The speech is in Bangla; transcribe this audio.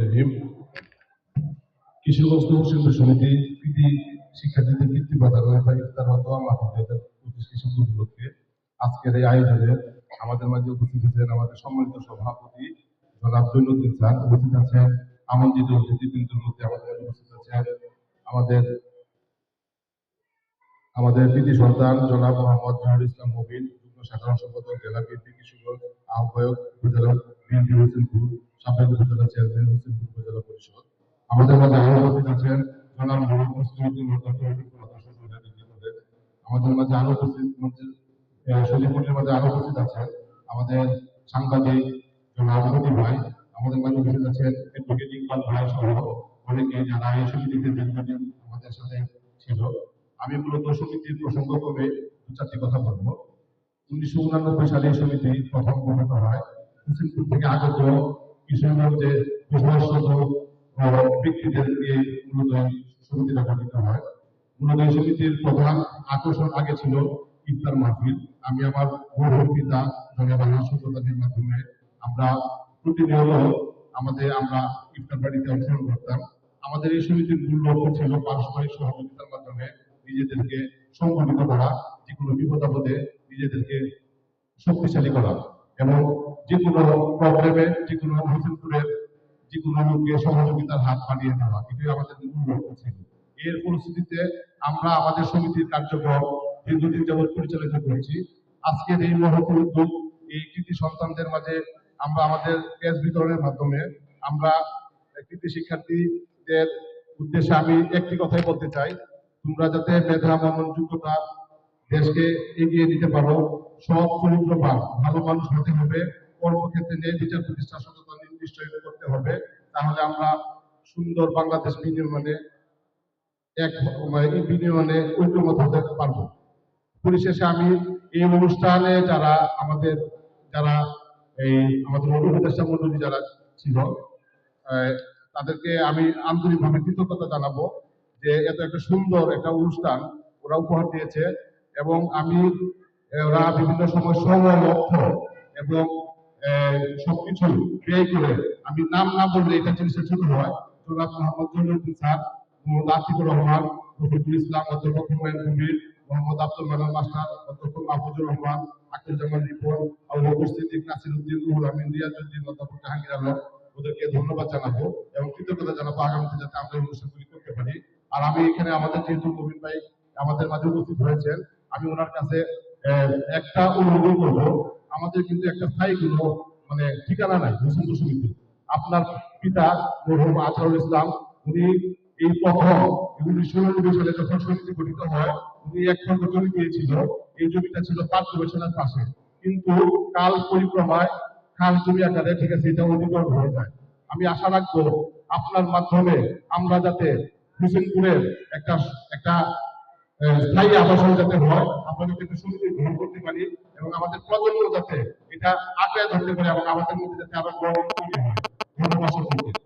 রহিম। কিশোরগঞ্জ তরুণ শিল্প সমিতি কৃতি শিক্ষার্থীদের বৃত্তি প্রদানের বা ইফতার বা দোয়া মাহফিলের উপলক্ষে। আজকের এই আয়োজনে আমাদের মাঝে উপস্থিত হয়েছেন আমাদের সম্মানিত সভাপতি জনাব জৈনুদ্দিন স্যার, উপস্থিত আছেন আমন্ত্রিত অতিথিবৃন্দের মধ্যে আমাদের উপস্থিত আছেন আমাদের আমাদের কৃতি সন্তান জনাব মোহাম্মদ জহুরুল ইসলাম মুবিন সাধারণ সম্পাদক, জেলা বিএনপি কিশোরগঞ্জ আহ্বায়ক উপজেলা বিএনপি হোসেনপুর সাবেক উপজেলা চেয়ারম্যান হোসেনপুর উপজেলা পরিষদ। আমাদের মাঝে আরও উপস্থিত আছেন জনাব মোহাম্মদ। নেতৃত্বে। আমাদের মাঝে আরও উপস্থিত শরীফুলের মাঝে আরও উপস্থিত আছেন আমাদের সাংবাদিক জনাব ভাই, আমাদের মাঝে উপস্থিত আছেন অ্যাডভোকেট ইকবাল ভাই সহ অনেকে যারা এই সমিতিতে দীর্ঘদিন আমাদের সাথে ছিল। আমি মূলত সমিতির প্রসঙ্গক্রমে দু চারটি কথা বলব। উনিশশো উনানব্বই সালে এই সমিতি প্রথম গঠিত হয়। হোসেনপুর থেকে আগত কিশোরগঞ্জে প্রভাবশত ব্যক্তিদের নিয়ে মূলত সমিতিটা গঠিত হয় মূলত সমিতির প্রধান আকর্ষণ আগে ছিল ইফতার মাহফিল আমি আমার গৌরব পিতা জনাব আল্লাহ সুলতানের মাধ্যমে আমরা প্রতিনিয়ত আমাদের আমরা ইফতার বাড়িতে অংশগ্রহণ করতাম আমাদের এই সমিতির মূল লক্ষ্য ছিল পারস্পরিক সহযোগিতার মাধ্যমে নিজেদেরকে সংগঠিত করা যে কোনো বিপদ আপদে নিজেদেরকে শক্তিশালী করা এবং যে কোনো প্রবলেমে, যে কোনো হোসেনপুরের যে কোনো লোককে সহযোগিতার হাত বাড়িয়ে দেওয়া, এটাই আমাদের মূল লক্ষ্য ছিল। এর পরিস্থিতিতে আমরা আমাদের সমিতির কার্যক্রম দীর্ঘদিন যাবৎ পরিচালিত করেছি। আজকের এই মহৎ উদ্যোগ, এই কৃতি সন্তানদের মাঝে আমরা আমাদের ক্যাশ বিতরণের মাধ্যমে আমরা কৃতি শিক্ষার্থীদের উদ্দেশ্যে আমি একটি কথাই বলতে চাই। তোমরা যাতে মেধা মনন যোগ্যতা দেশকে এগিয়ে নিতে পারো সৎ চরিত্রবান ভালো মানুষ হতে হবে, কর্মক্ষেত্রে ন্যায় বিচার প্রতিষ্ঠা সততা নিশ্চয় করতে হবে, তাহলে আমরা সুন্দর বাংলাদেশ বিনির্মাণে এক মানে বিনির্মাণে ঐক্যমত হতে পারব। পরিশেষে আমি এই অনুষ্ঠানে যারা আমাদের, যারা এই আমাদের উপদেষ্টা মন্ডলী যারা ছিল তাদেরকে আমি আন্তরিকভাবে কৃতজ্ঞতা জানাব যে এত একটা সুন্দর একটা অনুষ্ঠান ওরা উপহার দিয়েছে এবং আমি ওরা বিভিন্ন সময় সময় অর্থ এবং সবকিছু ব্যয় করে, আমি নাম না বললে এটা জিনিসটা ছোট হয়। মোহাম্মদ জলিউদ্দিন স্যার, মোহাম্মদ আতিকুর রহমান, রফিকুল ইসলাম অধ্যাপক হুমায়ুন কবির মোহাম্মদ আব্দুল মাস্টার অধ্যাপক মাহফুজুর রহমান রিপন রুহুল আমিন জাহাঙ্গীর আলম। ওদেরকে ধন্যবাদ জানাব এবং কৃতজ্ঞতা জানাব আগামীতে যাতে আমরা এই অনুষ্ঠানগুলি করতে পারি। আর আমি এখানে আমাদের যেহেতু নবীন ভাই আমাদের মাঝে উপস্থিত হয়েছেন, আমি ওনার কাছে একটা অনুরোধ করব। আমাদের কিন্তু একটা স্থায়ী কোনো মানে ঠিকানা নাই হোসেনপুর সমিতি। আপনার পিতা মরহুম আজহারুল ইসলাম, উনি এই প্রথম উনিশশো উননব্বই সালে যখন সমিতি গঠিত হয়, উনি এক খন্ড জমি পেয়েছিল। এই জমিটা ছিল পাঁচ গবেষণার পাশে। কিন্তু কাল পরিক্রমায় খাল জমি আকারে, ঠিক আছে, এটা অধিকরণ হয়ে যায়। আমি আশা রাখব আপনার মাধ্যমে আমরা যাতে হুসেনপুরের একটা একটা স্থায়ী আবাসন যাতে হয় আমরা যাতে সমিতি গ্রহণ করতে পারি এবং আমাদের প্রজন্ম যাতে এটা আঁকড়ে ধরতে পারে এবং আমাদের মধ্যে যাতে আরও বড় হয় ধন্যবাদ।